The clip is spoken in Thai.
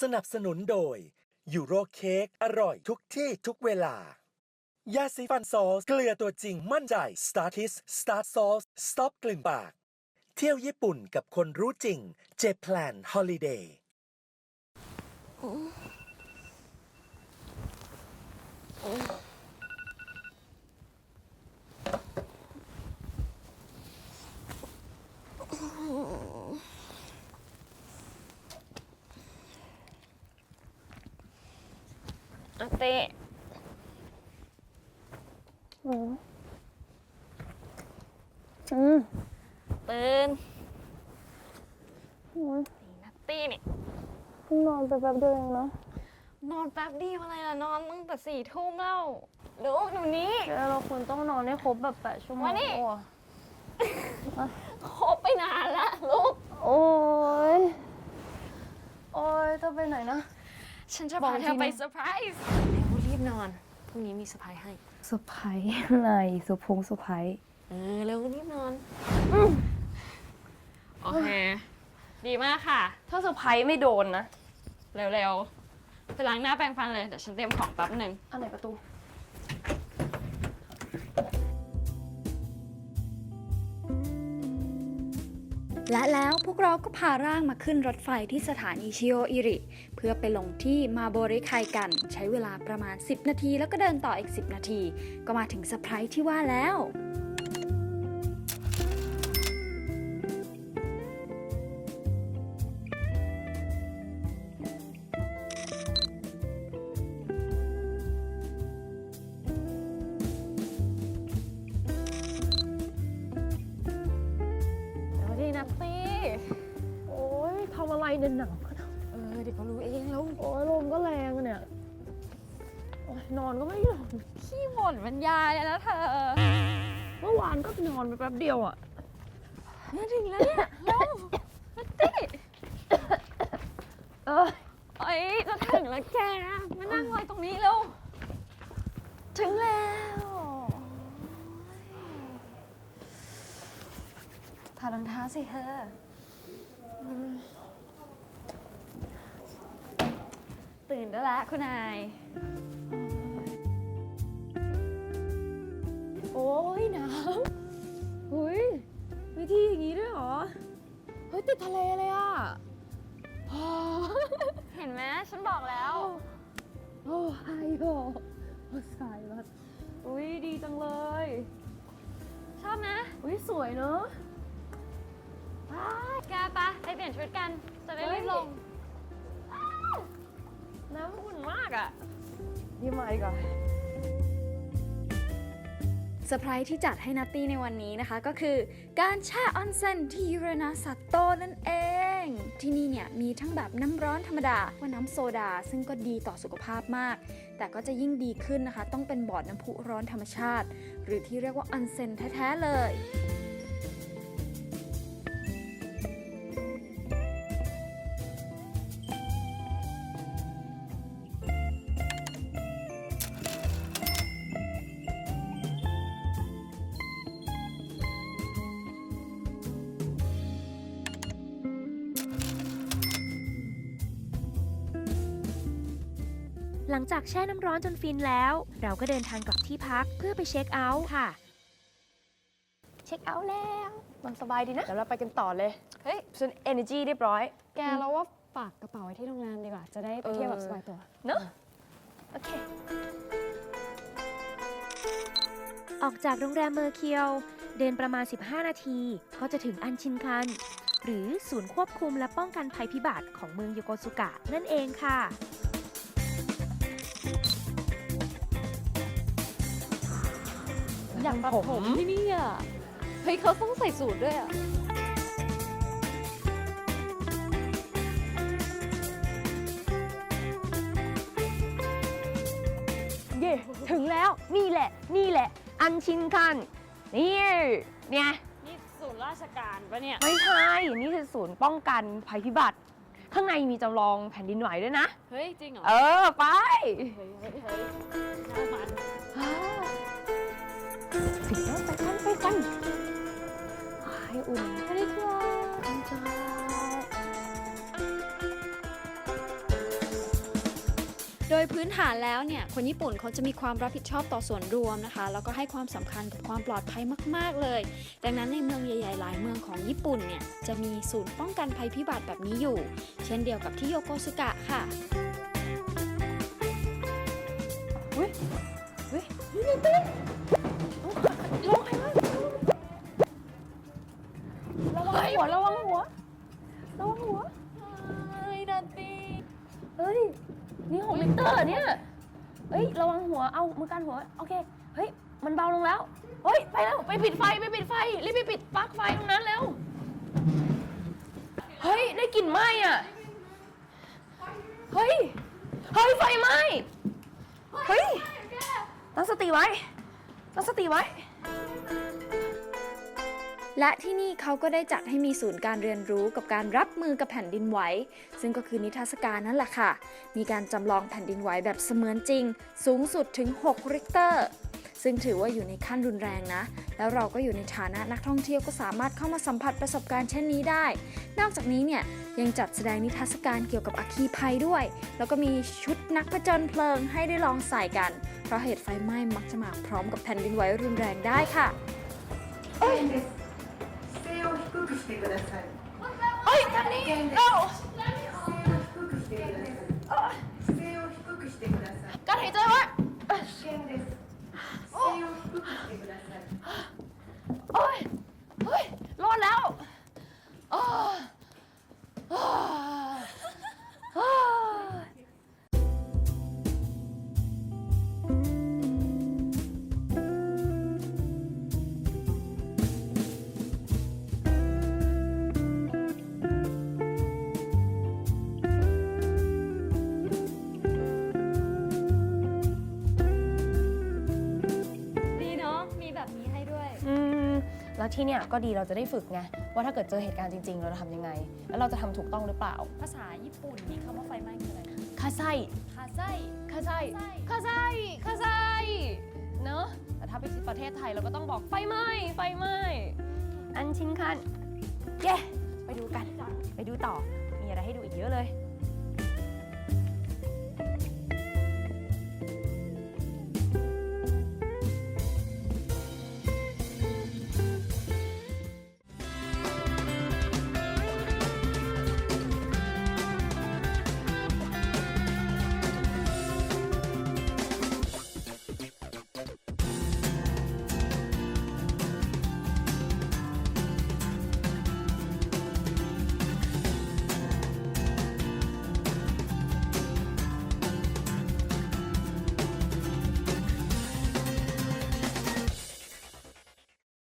สนับสนุนโดยยูโรเค้กอร่อยทุกที่ทุกเวลา ยาสีฟันซอสเกลือตัวจริงมั่นใจ Startis Start Sauce Stop กลิ่นปาก เที่ยวญี่ปุ่นกับคนรู้จริง เจแพลนฮอลิเดย์อาเต้อืมตื่นโอ๊ยนี่นัตตี้นี่เพิ่งนอนไปแป๊บเดียวเองเนาะนอนแป๊บเดียวอะไรล่ะ นอนตั้งแต่สี่ทุ่มแล้วดูหนูนี้ แล้วเราควรต้องนอนให้ครบแบบแปดชั่วโมงมานี่โอ้ครบไปนานละลูกโอ้ยโอ้ยจะไปไหนนะ ฉันจะบอกพาอีกเธอทีไปนะเซอร์ไพรส์เร็วรีบนอน พรุ่งนี้มีเซอร์ไพรส์ให้เซอร์ไพรส์อะไรเซอร์พงเซอร์ไพรส์เออ เร็วรีบนอน โอเค ดีมากค่ะ ถ้าเซอร์ไพรส์ไม่โดนนะ เร็วๆ ไปล้างหน้าแปรงฟันเลย เดี๋ยวฉันเตรียมของแป๊บหนึ่ง อันไหนประตู และแล้วพวกเราก็พาร่างมาขึ้นรถไฟที่สถานีชิโออิริ เพื่อไปลงที่มาโบริไคกัน ใช้เวลาประมาณ 10 นาที แล้วก็เดินต่ออีก 10 นาที ก็มาถึงเซอร์ไพรส์ที่ว่าแล้ว ทำอะไรเนี่ยหนาวเออเดี๋ยวก็รู้เองแล้วโอ้ยลมก็แรงอะเนี่ยโอ้ยนอนก็ไม่หลับขี้บ่นบรรยายเลยนะเธอเมื่อวานก็นอนไปแป๊บเดียวอะมาถึงแล้วเนี่ยเร็วนัตตี้เอ้ยเอ้ยจะถึงแล้วแกมานั่งรอตรงนี้เร็วถึงแล้วถอดรองเท้าสิเธอ ตื่น ได้แล้วคุณนาย โอ้ยหนาวหุยวิธีอย่างนี้ด้วยเหรอ เฮ้ยติดทะเลเลยอะโอ้เห็นไหมฉันบอกแล้ว โอ้ไฮโกโอ้สายแบบอุ้ยดีจังเลย ชอบนะอุ้ยสวยเนอะแกปะไปเปลี่ยนชุดกัน จะได้รีบลงากอะยี่มาอีกอะเซอร์ไพรส์ที่จัดให้นัตตี้ในวันนี้นะคะ ก็คือการแช่ออนเซ็นที่ยูเรนาสัตโตนั่นเอง ที่นี่เนี่ยมีทั้งแบบน้ำร้อนธรรมดาว่าน้ำโซดา ซึ่งก็ดีต่อสุขภาพมาก แต่ก็จะยิ่งดีขึ้นนะคะ ต้องเป็นบ่อน้ำพุร้อนธรรมชาติ หรือที่เรียกว่าออนเซ็นแท้ ๆ เลย หลังจากแช่น้ำร้อนจนฟินแล้ว เราก็เดินทางกลับที่พักเพื่อไปเช็คเอาท์ค่ะ เช็คเอาท์แล้ว มันสบายดีนะ เดี๋ยวเราไปกันต่อเลย เฮ้ยฉัน energy เรียบร้อย แกเราว่าฝากกระเป๋าไว้ที่โรงแรมดีกว่า จะได้ไปเที่ยวแบบสบายตัว เนอะโอเคอกจากโรงแรมเมอร์เคียว เดินประมาณ 15 นาที ก็จะถึงอันชินคัน หรือศูนย์ควบคุมและป้องกันภัยพิบัติของเมืองโยโกสุกะนั่นเองค่ะ อยากตัดผมที่นี่อะเฮ้ยเขาต้องใส่สูทด้วยอะเย่ถึงแล้วนี่แหละ นี่แหละ อันชินคันนี่เนี่ยนี่ศูนย์ราชการปะเนี่ย ไม่ใช่นี่คือศูนย์ป้องกันภัยพิบัติ ข้างในมีจำลองแผ่นดินไหวด้วยนะ เฮ้ย จริงเหรอ เออ ไป เฮ้ย เฮ้ยเฮ้ยน่ามันถึงแล้ว ไปกันไปกันให้อุ่นไม่ได้กลัวโดยพื้นฐานแล้วเนี่ย คนญี่ปุ่นเขาจะมีความรับผิดชอบต่อส่วนรวมนะคะ แล้วก็ให้ความสำคัญกับความปลอดภัยมาก ๆ เลย ดังนั้นในเมืองใหญ่ ๆ หลายเมืองของญี่ปุ่นเนี่ย จะมีศูนย์ป้องกันภัยพิบัติแบบนี้อยู่ เช่นเดียวกับที่โยโกสุกะค่ะระ หัวเอามือกันหัวโอเค เฮ้ย มันเบาลงแล้ว เฮ้ย ไปแล้ว ไปปิดไฟ ไปปิดไฟ รีบไปปิดปลั๊กไฟตรงนั้นเร็วเฮ้ย ได้กลิ่นไหม้อะ เฮ้ย เฮ้ย ไฟไหม้ เฮ้ย ตั้งสติไว้ ตั้งสติไว้ และที่นี่เขาก็ได้จัดให้มีศูนย์การเรียนรู้กับการรับมือกับแผ่นดินไหว ซึ่งก็คือนิทรรศการนั่นแหละค่ะ มีการจำลองแผ่นดินไหวแบบเสมือนจริง สูงสุดถึง 6 ริกเตอร์ ซึ่งถือว่าอยู่ในขั้นรุนแรงนะ แล้วเราก็อยู่ในฐานะนักท่องเที่ยวก็สามารถเข้ามาสัมผัสประสบการณ์เช่นนี้ได้ นอกจากนี้เนี่ยยังจัดแสดงนิทรรศการเกี่ยวกับอัคคีภัยด้วย แล้วก็มีชุดนักผจญเพลิงให้ได้ลองใส่กัน เพราะเหตุไฟไหม้มักจะมาพร้อมกับแผ่นดินไหวรุนแรงได้ค่ะ 低くしてください。 เฮ้ยทางนี้เร็ว 低くしてください。姿勢を低くしてください。 การหายใจไว้ 危険です。姿勢を低くしてください。 โอ้ย เฮ้ย รอดแล้วอ้า แล้วที่เนี่ยก็ดีเราจะได้ฝึกไงว่าถ้าเกิดเจอเหตุการณ์จริง ๆ เราจะทำยังไง แล้วเราจะทำถูกต้องหรือเปล่าภาษาญี่ปุ่นนี่คำว่าไฟไหม้คืออะไรคาไซคาไส้คาไซคาไซคาไซเนอะแต่ถ้าไปที่ประเทศไทยเราก็ต้องบอกไฟไหม้ไฟไหม้อันชินคันเย้ไปดูกัน ไปดูต่อมีอะไรให้ดูอีกเยอะเลย